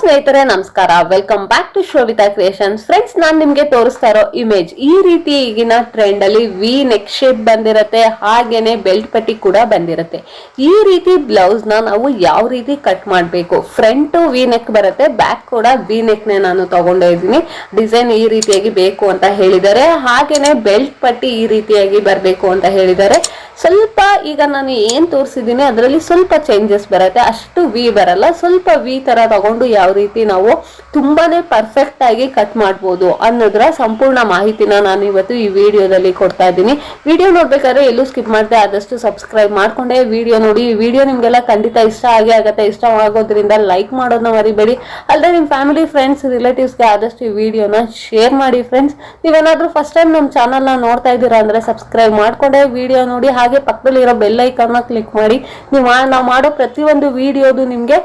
ಸ್ನೇಹಿತರೆ, ನಮಸ್ಕಾರ. Welcome back to Shovita creations friends ನಾನ್ ನಿಮ್ಗೆ ತೋರಿಸ್ತಾ ಇರೋ ಇಮೇಜ್ ಈ ರೀತಿ ಈಗಿನ ಟ್ರೆಂಡ್ ಅಲ್ಲಿ ವಿ ನೆಕ್ ಶೇಪ್ ಬಂದಿರತ್ತೆ, ಹಾಗೇನೆ ಬೆಲ್ಟ್ ಪಟ್ಟಿ ಕೂಡ ಬಂದಿರತ್ತೆ. ಈ ರೀತಿ ಬ್ಲೌಸ್ನ ನಾವು ಯಾವ ರೀತಿ ಕಟ್ ಮಾಡಬೇಕು? ಫ್ರಂಟ್ ವಿ ನೆಕ್ ಬರುತ್ತೆ ಬ್ಯಾಕ್ ಕೂಡ ವಿ ನೆಕ್ ನೇ ನಾನು ತಗೊಂಡೇ ಡಿಸೈನ್ ಈ ರೀತಿಯಾಗಿ ಬೇಕು ಅಂತ ಹೇಳಿದ್ದಾರೆ. ಹಾಗೇನೆ ಬೆಲ್ಟ್ ಪಟ್ಟಿ ಈ ರೀತಿಯಾಗಿ ಬರಬೇಕು ಅಂತ ಹೇಳಿದ್ದಾರೆ. ಸ್ವಲ್ಪ ಈಗ ನಾನು ಏನ್ ತೋರಿಸಿದ್ದೀನಿ ಅದರಲ್ಲಿ ಸ್ವಲ್ಪ ಚೇಂಜಸ್ ಬರುತ್ತೆ. ಅಷ್ಟು ವಿ ಬರಲ್ಲ. ಸ್ವಲ್ಪ ವಿ ತರ ತಗೊಂಡು ಯಾವ ರೀತಿ ನಾವು ತುಂಬಾನೇ ಪರ್ಫೆಕ್ಟ್ ಆಗಿ ಕಟ್ ಮಾಡ್ಬೋದು ಅನ್ನೋದ್ರ ಸಂಪೂರ್ಣ ಮಾಹಿತಿನ ನಾನು ಇವತ್ತು ಈ ವಿಡಿಯೋದಲ್ಲಿ ಕೊಡ್ತಾ ಇದ್ದೀನಿ. ವಿಡಿಯೋ ನೋಡ್ಬೇಕಾದ್ರೆ ಎಲ್ಲೂ ಸ್ಕಿಪ್ ಮಾಡದೆ, ಆದಷ್ಟು ಸಬ್ಸ್ಕ್ರೈಬ್ ಮಾಡ್ಕೊಂಡೆ. ವಿಡಿಯೋ ನೋಡಿ, ಈ ವಿಡಿಯೋ ನಿಮ್ಗೆಲ್ಲ ಖಂಡಿತ ಇಷ್ಟ ಆಗೇ ಆಗತ್ತೆ ಇಷ್ಟ ಆಗೋದ್ರಿಂದ ಲೈಕ್ ಮಾಡೋದನ್ನ ಮರಿಬೇಡಿ. ಅಲ್ಲದೆ ನಿಮ್ಮ ಫ್ಯಾಮಿಲಿ ಫ್ರೆಂಡ್ಸ್ ರಿಲೇಟಿವ್ಸ್ಗೆ ಆದಷ್ಟು ಈ ವಿಡಿಯೋನ ಶೇರ್ ಮಾಡಿ ಫ್ರೆಂಡ್ಸ್ ನೀವೇನಾದ್ರೂ ಫಸ್ಟ್ ಟೈಮ್ ನಮ್ಮ ಚಾನಲ್ನ ನೋಡ್ತಾ ಇದ್ದೀರಾ ಅಂದ್ರೆ ಸಬ್ಸ್ಕ್ರೈಬ್ ಮಾಡ್ಕೊಂಡೆ. ವಿಡಿಯೋ ನೋಡಿ ಪಕ್ಕದಲ್ಲಿರೋ ಬೆಲ್ ಐಕಾನ್ ಕ್ಲಿಕ್ ಮಾಡಿ. ನೀವು ನಾವು ಮಾಡೋ ಪ್ರತಿಯೊಂದು ವಿಡಿಯೋದು ನಿಮಗೆ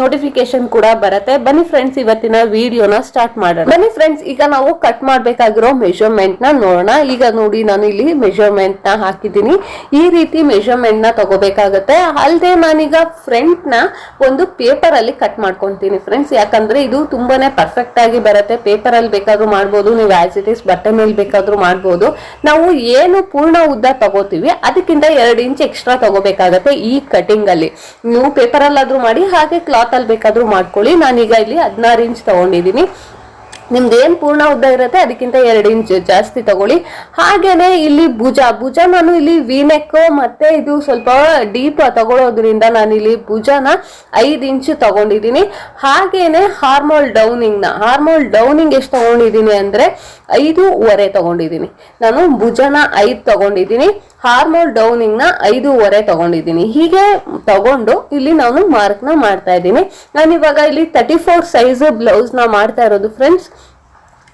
ನೋಟಿಫಿಕೇಶನ್ ಕೂಡ ಬರುತ್ತೆ. ಬನ್ನಿ ಫ್ರೆಂಡ್ಸ್ ಇವತ್ತಿನ ವಿಡಿಯೋನ ಸ್ಟಾರ್ಟ್ ಮಾಡೋಣ. ಬನ್ನಿ ಫ್ರೆಂಡ್ಸ್ ಈಗ ನಾವು ಕಟ್ ಮಾಡ್ಬೇಕಾಗಿರೋ ಮೆಷರ್ಮೆಂಟ್ನ ನೋಡೋಣ. ಈಗ ನೋಡಿ, ನಾನು ಇಲ್ಲಿ ಮೆಷರ್ಮೆಂಟ್ನ ಹಾಕಿದ್ದೀನಿ. ಈ ರೀತಿ ಮೆಷರ್ಮೆಂಟ್ನ ತಗೋಬೇಕಾಗತ್ತೆ. ಅಲ್ಲದೆ ನಾನೀಗ ಫ್ರಂಟ್ನ ಒಂದು ಪೇಪರ್ ಅಲ್ಲಿ ಕಟ್ ಮಾಡ್ಕೊಂತೀನಿ ಫ್ರೆಂಡ್ಸ್ ಯಾಕಂದ್ರೆ ಇದು ತುಂಬಾನೇ ಪರ್ಫೆಕ್ಟ್ ಆಗಿ ಬರುತ್ತೆ. ಪೇಪರ್ ಅಲ್ಲಿ ಬೇಕಾದ್ರೂ ಮಾಡ್ಬೋದು, ನೀವು ಆಸ್ ಇಟ್ ಇಸ್ ಬಟ್ಟೆ ಮೇಲೆ ಬೇಕಾದ್ರೂ ಮಾಡ್ಬೋದು. ನಾವು ಏನು ಪೂರ್ಣ ಉದ್ದ ತಗೋತೀವಿ, ಅದಕ್ಕಿಂತ ಎರಡು ಇಂಚ್ ಎಕ್ಸ್ಟ್ರಾ ತಗೋಬೇಕಾಗತ್ತೆ ಈ ಕಟಿಂಗ್ ಅಲ್ಲಿ. ನೀವು ಪೇಪರ್ ಅಲ್ಲಾದ್ರೂ ಮಾಡಿ, ಹಾಗೆ ಕ್ಲಾತ್ ಅಲ್ಲಿ ಬೇಕಾದ್ರೂ ಮಾಡ್ಕೊಳ್ಳಿ. ನಾನೀಗ ಇಲ್ಲಿ ಹದಿನಾರು ಇಂಚ್ ತಗೊಂಡಿದ್ದೀನಿ. ನಿಮ್ದು ಏನ್ ಪೂರ್ಣ ಉದ್ದ ಇರುತ್ತೆ ಅದಕ್ಕಿಂತ ಎರಡು ಇಂಚ್ ಜಾಸ್ತಿ ತಗೊಳ್ಳಿ. ಹಾಗೇನೆ ಇಲ್ಲಿ ಭುಜ ಭುಜ ನಾನು ಇಲ್ಲಿ ವಿನೆಕ್ ಮತ್ತೆ ಇದು ಸ್ವಲ್ಪ ಡೀಪ್ ತಗೊಳ್ಳೋದ್ರಿಂದ ನಾನು ಇಲ್ಲಿ ಭುಜನ ಐದು ಇಂಚ್ ತಗೊಂಡಿದ್ದೀನಿ ಹಾಗೇನೆ ಹಾರ್ಮೋಲ್ ಡೌನಿಂಗ್ನ ಹಾರ್ಮೋಲ್ ಡೌನಿಂಗ್ ಎಷ್ಟು ತಗೊಂಡಿದ್ದೀನಿ ಅಂದ್ರೆ ಐದೂವರೆ ತಗೊಂಡಿದ್ದೀನಿ ನಾನು ಭುಜನ ಐದು ತಗೊಂಡಿದ್ದೀನಿ ಹಾರ್ಮೋಲ್ ಡೌನಿಂಗ್ನ ಐದೂವರೆ ತಗೊಂಡಿದ್ದೀನಿ ಹೀಗೆ ತಗೊಂಡು ಇಲ್ಲಿ ನಾನು ಮಾರ್ಕ್ನ ಮಾಡ್ತಾ ಇದ್ದೀನಿ. ನಾನು ಇವಾಗ ಇಲ್ಲಿ ತರ್ಟಿ ಫೋರ್ ಸೈಜ್ ಬ್ಲೌಸ್ನ ಮಾಡ್ತಾ ಇರೋದು ಫ್ರೆಂಡ್ಸ್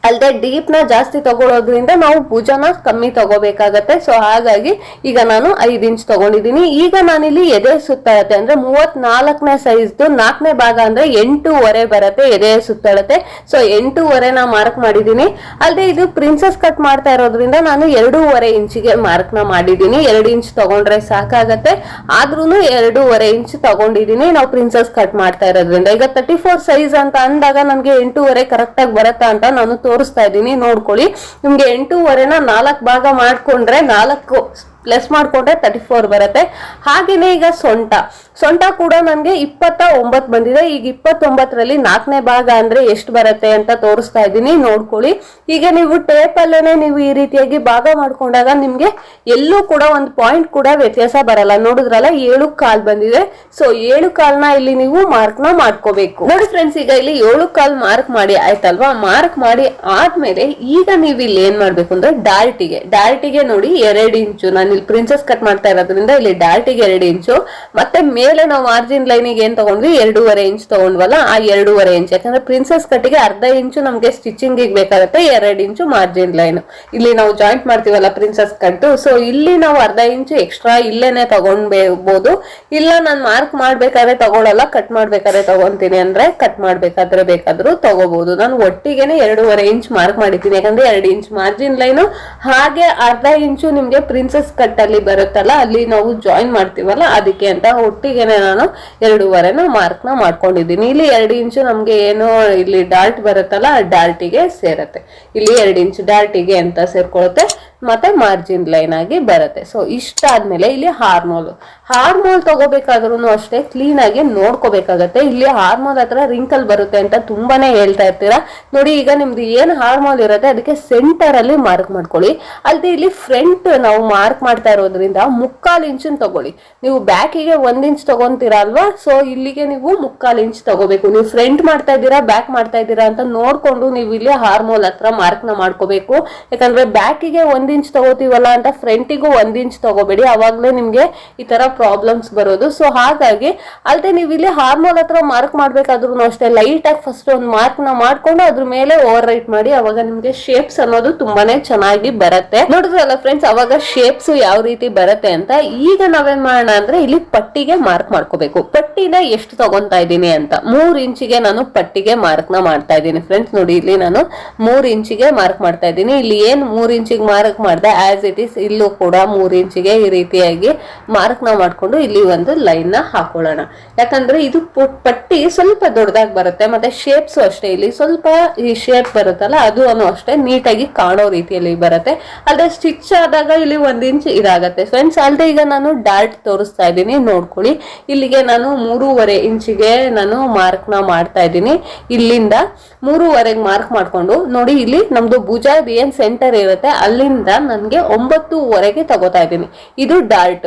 ಅಲ್ಲದೆ ಡೀಪ್ನ ಜಾಸ್ತಿ ತಗೊಳ್ಳೋದ್ರಿಂದ ನಾವು ಭುಜನ ಕಮ್ಮಿ ತಗೋಬೇಕಾಗತ್ತೆ. ಸೊ ಹಾಗಾಗಿ ಈಗ ನಾನು ಐದ್ ಇಂಚ್ ತಗೊಂಡಿದ್ದೀನಿ. ಈಗ ನಾನಿಲ್ಲಿ ಎದೆ ಸುತ್ತಳತೆ ಅಂದ್ರೆ ಮೂವತ್ನಾಲ್ಕನೇ ಸೈಜ್ದು ನಾಲ್ಕನೇ ಭಾಗ ಅಂದ್ರೆ ಎಂಟೂವರೆ ಬರುತ್ತೆ ಎದೆ ಸುತ್ತಳತೆ ಸೊ ಎಂಟೂವರೆ ನಾ ಮಾರ್ಕ್ ಮಾಡಿದ್ದೀನಿ. ಅಲ್ಲದೆ ಇದು ಪ್ರಿನ್ಸಸ್ ಕಟ್ ಮಾಡ್ತಾ ಇರೋದ್ರಿಂದ ನಾನು ಎರಡೂವರೆ ಇಂಚಿಗೆ ಮಾರ್ಕ್ನ ಮಾಡಿದ್ದೀನಿ. ಎರಡು ಇಂಚ್ ತಗೊಂಡ್ರೆ ಸಾಕಾಗತ್ತೆ. ಆದ್ರೂ ಎರಡೂವರೆ ಇಂಚ್ ತಗೊಂಡಿದ್ದೀನಿ. ನಾವು ಪ್ರಿನ್ಸಸ್ ಕಟ್ ಮಾಡ್ತಾ ಇರೋದ್ರಿಂದ. ಈಗ ತರ್ಟಿ ಫೋರ್ ಸೈಜ್ ಅಂತ ಅಂದಾಗ ನನಗೆ ಎಂಟೂವರೆ ಕರೆಕ್ಟ್ ಆಗಿ ಬರುತ್ತಾ ಅಂತ ನಾನು ತೋರಿಸ್ತಾ ಇದ್ದೀನಿ ನೋಡ್ಕೊಳ್ಳಿ. ನಿಮ್ಗೆ ಎಂಟೂವರೆನ ನಾಲ್ಕು ಭಾಗ ಮಾಡ್ಕೊಂಡ್ರೆ ನಾಲ್ಕು ಪ್ಲಸ್ ಮಾಡ್ಕೊಂಡ್ರೆ ತರ್ಟಿ ಫೋರ್ ಬರುತ್ತೆ. ಹಾಗೇನೆ ಈಗ ಸೊಂಟ. ಸೊಂಟ ಕೂಡ ನನಗೆ ಇಪ್ಪತ್ತ ಒಂಬತ್ತು ಬಂದಿದೆ. ಈಗ ಇಪ್ಪತ್ತೊಂಬತ್ತರಲ್ಲಿ ನಾಲ್ಕನೇ ಭಾಗ ಅಂದರೆ ಎಷ್ಟು ಬರುತ್ತೆ ಅಂತ ತೋರಿಸ್ತಾ ಇದ್ದೀನಿ. ನೋಡ್ಕೊಳ್ಳಿ. ಈಗ ನೀವು ಟೇಪಲ್ಲೇ ನೀವು ಈ ರೀತಿಯಾಗಿ ಭಾಗ ಮಾಡ್ಕೊಂಡಾಗ ನಿಮಗೆ ಎಲ್ಲೂ ಕೂಡ ಒಂದು ಪಾಯಿಂಟ್ ಕೂಡ ವ್ಯತ್ಯಾಸ ಬರಲ್ಲ. ನೋಡಿದ್ರಲ್ಲ, ಏಳು ಕಾಲ್ ಬಂದಿದೆ. ಸೊ ಏಳು ಕಾಲ್ನ ಇಲ್ಲಿ ನೀವು ಮಾರ್ಕ್ನ ಮಾಡ್ಕೋಬೇಕು. ನೋಡಿ ಫ್ರೆಂಡ್ಸ್ ಈಗ ಇಲ್ಲಿ ಏಳು ಕಾಲ್ ಮಾರ್ಕ್ ಮಾಡಿ ಆಯ್ತಲ್ವಾ? ಮಾರ್ಕ್ ಮಾಡಿ ಆದ್ಮೇಲೆ ಈಗ ನೀವು ಇಲ್ಲಿ ಏನ್ ಮಾಡ್ಬೇಕು ಅಂದ್ರೆ ಡಾರ್ಟಿಗೆ ಡಾರ್ಟಿಗೆ ನೋಡಿ ಎರಡು ಇಂಚು ನಾನು ಇಲ್ಲಿ ಪ್ರಿನ್ಸಸ್ ಕಟ್ ಮಾಡ್ತಾ ಇರೋದ್ರಿಂದ ಇಲ್ಲಿ ಡಾರ್ಟಿಗೆ ಎರಡು ಇಂಚು ಮತ್ತೆ ಮೇಲೆ ನಾವು ಮಾರ್ಜಿನ್ ಲೈನಿಗೆ ಏನ್ ತಗೊಂಡ್ವಿ? ಎರಡೂವರೆ ಇಂಚ್ ತಗೊಂಡ್ವಲ್ಲ? ಆ ಎರಡೂವರೆ ಇಂಚ್ ಯಾಕಂದ್ರೆ ಪ್ರಿನ್ಸಸ್ ಕಟ್ಗೆ ಅರ್ಧ ಇಂಚು ನಮ್ಗೆ ಸ್ಟಿಚಿಂಗ್ ಬೇಕಾಗುತ್ತೆ, ಎರಡು ಇಂಚು ಮಾರ್ಜಿನ್ ಲೈನ್ ಇಲ್ಲಿ ನಾವು ಜಾಯಿಂಟ್ ಮಾಡ್ತೀವಲ್ಲ ಪ್ರಿನ್ಸಸ್ ಕಟ್ ಸೊ ಇಲ್ಲಿ ನಾವು ಅರ್ಧ ಇಂಚು ಎಕ್ಸ್ಟ್ರಾ ಇಲ್ಲೇನೆ ತಗೊಂಡ್ಬೋದು. ಇಲ್ಲ ನಾನು ಮಾರ್ಕ್ ಮಾಡ್ಬೇಕಾದ್ರೆ ತಗೊಳಲ್ಲ ಕಟ್ ಮಾಡ್ಬೇಕಾದ್ರೆ ತಗೊಂತೀನಿ ಅಂದ್ರೆ ಕಟ್ ಮಾಡ್ಬೇಕಾದ್ರೆ ಬೇಕಾದ್ರೂ ತಗೋಬಹುದು ನಾನು ಒಟ್ಟಿಗೆನೆ ಎರಡೂವರೆ ಇಂಚ್ ಮಾರ್ಕ್ ಮಾಡಿದ್ದೀನಿ. ಯಾಕಂದ್ರೆ ಎರಡು ಇಂಚ್ ಮಾರ್ಜಿನ್ ಲೈನು ಹಾಗೆ ಅರ್ಧ ಇಂಚು ನಿಮ್ಗೆ ಪ್ರಿನ್ಸಸ್ ಕಟ್ ಅಲ್ಲಿ ಬರುತ್ತಲ್ಲ, ಅಲ್ಲಿ ನಾವು ಜಾಯಿನ್ ಮಾಡ್ತೀವಲ್ಲ, ಅದಕ್ಕೆ ಅಂತ ಒಟ್ಟಿಗೆನೆ ನಾನು ಎರಡೂವರೆನ ಮಾರ್ಕ್ನ ಮಾಡ್ಕೊಂಡಿದ್ದೀನಿ. ಇಲ್ಲಿ ಎರಡು ಇಂಚು ನಮ್ಗೆ ಏನು, ಇಲ್ಲಿ ಡಾರ್ಟ್ ಬರುತ್ತಲ್ಲ, ಆ ಡಾರ್ಟಿಗೆ ಸೇರತ್ತೆ. ಇಲ್ಲಿ ಎರಡು ಇಂಚು ಡಾರ್ಟಿಗೆ ಅಂತ ಸೇರ್ಕೊಳ್ಳುತ್ತೆ ಮತ್ತೆ ಮಾರ್ಜಿನ್ ಲೈನ್ ಆಗಿ ಬರುತ್ತೆ. ಸೊ ಇಷ್ಟ ಆದ್ಮೇಲೆ ಇಲ್ಲಿ ಹಾರ್ಮೋಲ್ ಹಾರ್ಮೋಲ್ ತಗೋಬೇಕಾದ್ರೂ ಅಷ್ಟೇ ಕ್ಲೀನ್ ಆಗಿ ನೋಡ್ಕೋಬೇಕಾಗತ್ತೆ. ಇಲ್ಲಿ ಹಾರ್ಮೋಲ್ ಹತ್ರ ರಿಂಕಲ್ ಬರುತ್ತೆ ಅಂತ ತುಂಬಾನೇ ಹೇಳ್ತಾ ಇರ್ತೀರಾ. ನೋಡಿ, ಈಗ ನಿಮ್ದು ಏನ್ ಹಾರ್ಮೋಲ್ ಇರುತ್ತೆ ಅದಕ್ಕೆ ಸೆಂಟರ್ ಅಲ್ಲಿ ಮಾರ್ಕ್ ಮಾಡ್ಕೊಳ್ಳಿ. ಅಲ್ದೆ ಇಲ್ಲಿ ಫ್ರಂಟ್ ನಾವು ಮಾರ್ಕ್ ಮಾಡ್ತಾ ಇರೋದ್ರಿಂದ ಮುಕ್ಕಾಲ್ ಇಂಚನ್ ತಗೊಳ್ಳಿ. ನೀವು ಬ್ಯಾಕಿಗೆ ಒಂದ್ ಇಂಚ್ ತಗೊಂತೀರಾ ಅಲ್ವಾ? ಸೊ ಇಲ್ಲಿಗೆ ನೀವು ಮುಕ್ಕಾಲ್ ಇಂಚ್ ತಗೋಬೇಕು. ನೀವು ಫ್ರಂಟ್ ಮಾಡ್ತಾ ಇದ್ದೀರಾ ಬ್ಯಾಕ್ ಮಾಡ್ತಾ ಇದ್ದೀರಾ ಅಂತ ನೋಡ್ಕೊಂಡು ನೀವು ಇಲ್ಲಿ ಹಾರ್ಮೋಲ್ ಹತ್ರ ಮಾರ್ಕ್ನ ಮಾಡ್ಕೋಬೇಕು. ಯಾಕಂದ್ರೆ ಬ್ಯಾಕಿಗೆ ಒಂದ್ ಇಂಚ್ ತಗೋತೀವಲ್ಲ ಅಂತ ಫ್ರಂಟಿಗೂ ಒಂದ್ ಇಂಚ್ ತಗೋಬೇಡಿ. ಅವಾಗಲೇ ನಿಮ್ಗೆ ಈ ತರ ಪ್ರಾಬ್ಲಮ್ಸ್ ಬರೋದು. ಸೊ ಹಾಗಾಗಿ ಅಲ್ಲದೆ ನೀವು ಇಲ್ಲಿ ಹಾರ್ಮೋಲ್ ಹತ್ರ ಮಾರ್ಕ್ ಮಾಡಬೇಕಾದ್ರು ಅಷ್ಟೇ ಲೈಟ್ ಆಗಿ ಫಸ್ಟ್ ಒಂದು ಮಾರ್ಕ್ನ ಮಾಡ್ಕೊಂಡು ಅದ್ರ ಮೇಲೆ ಓವರ್ ರೈಟ್ ಮಾಡಿ, ಅವಾಗ ನಿಮ್ಗೆ ಶೇಪ್ಸ್ ಅನ್ನೋದು ತುಂಬಾನೇ ಚೆನ್ನಾಗಿ ಬರುತ್ತೆ. ನೋಡಿದ್ರಲ್ಲ ಫ್ರೆಂಡ್ಸ್ ಅವಾಗ ಶೇಪ್ಸ್ ಯಾವ ರೀತಿ ಬರುತ್ತೆ ಅಂತ? ಈಗ ನಾವೇನ್ ಮಾಡೋಣ ಅಂದ್ರೆ ಇಲ್ಲಿ ಪಟ್ಟಿಗೆ ಮಾರ್ಕ್ ಮಾಡ್ಕೋಬೇಕು. ಪಟ್ಟಿನ ಎಷ್ಟು ತಗೊಂತಾ ಇದ್ದೀನಿ ಅಂತ. ಮೂರ್ ಇಂಚಿಗೆ ನಾನು ಪಟ್ಟಿಗೆ ಮಾರ್ಕ್ನ ಮಾಡ್ತಾ ಇದ್ದೀನಿ. ಫ್ರೆಂಡ್ಸ್ ನೋಡಿ, ಇಲ್ಲಿ ನಾನು ಮೂರ್ ಇಂಚಿಗೆ ಮಾರ್ಕ್ ಮಾಡ್ತಾ ಇದ್ದೀನಿ. ಇಲ್ಲಿ ಏನ್ ಮೂರ್ ಇಂಚಿಗೆ ಮಾರ್ಕ್ ಮೇಲಕ್ಕೆ ಮಾಡಿದೆ ಆಸ್ ಇಟ್ ಈಸ್ ಇಲ್ಲೂ ಕೂಡ ಮೂರು ಇಂಚಿಗೆ ಈ ರೀತಿಯಾಗಿ ಮಾರ್ಕ್ನ ಮಾಡಿಕೊಂಡು ಇಲ್ಲಿ ಒಂದು ಲೈನ್ನ ಹಾಕೊಳ್ಳೋಣ. ಯಾಕಂದ್ರೆ ಇದು ಪಟ್ಟಿ ಸ್ವಲ್ಪ ದೊಡ್ಡದಾಗಿ ಬರುತ್ತೆ, ಮತ್ತೆ ಶೇಪ್ಸು ಅಷ್ಟೇ. ಇಲ್ಲಿ ಸ್ವಲ್ಪ ಈ ಶೇಪ್ ಬರುತ್ತಲ್ಲ ಅದು ಅಷ್ಟೇ ನೀಟಾಗಿ ಕಾಣೋ ರೀತಿಯಲ್ಲಿ ಬರುತ್ತೆ. ಅಲ್ಲದೆ ಸ್ಟಿಚ್ ಆದಾಗ ಇಲ್ಲಿ ಒಂದ್ ಇಂಚ್ ಇದಾಗತ್ತೆ. ಫ್ರೆಂಡ್ಸ್ ಅಲ್ಲದೆ ಈಗ ನಾನು ಡಾರ್ಟ್ ತೋರಿಸ್ತಾ ಇದ್ದೀನಿ. ನೋಡ್ಕೊಳ್ಳಿ. ಇಲ್ಲಿಗೆ ನಾನು ಮೂರುವರೆ ಇಂಚಿಗೆ ನಾನು ಮಾರ್ಕ್ನ ಮಾಡ್ತಾ ಇದ್ದೀನಿ. ಇಲ್ಲಿಂದ ಮೂರುವರೆಗೆ ಮಾರ್ಕ್ ಮಾಡ್ಕೊಂಡು ನೋಡಿ, ಇಲ್ಲಿ ನಮ್ದು ಭುಜ ಏನ್ ಸೆಂಟರ್ ಇರುತ್ತೆ. ಅಲ್ಲಿಂದ ನನಗೆ ಒಂಬತ್ತುವರೆಗೆ ತಗೋತಾ ಇದ್ದೀನಿ. ಇದು ಡಾರ್ಟ್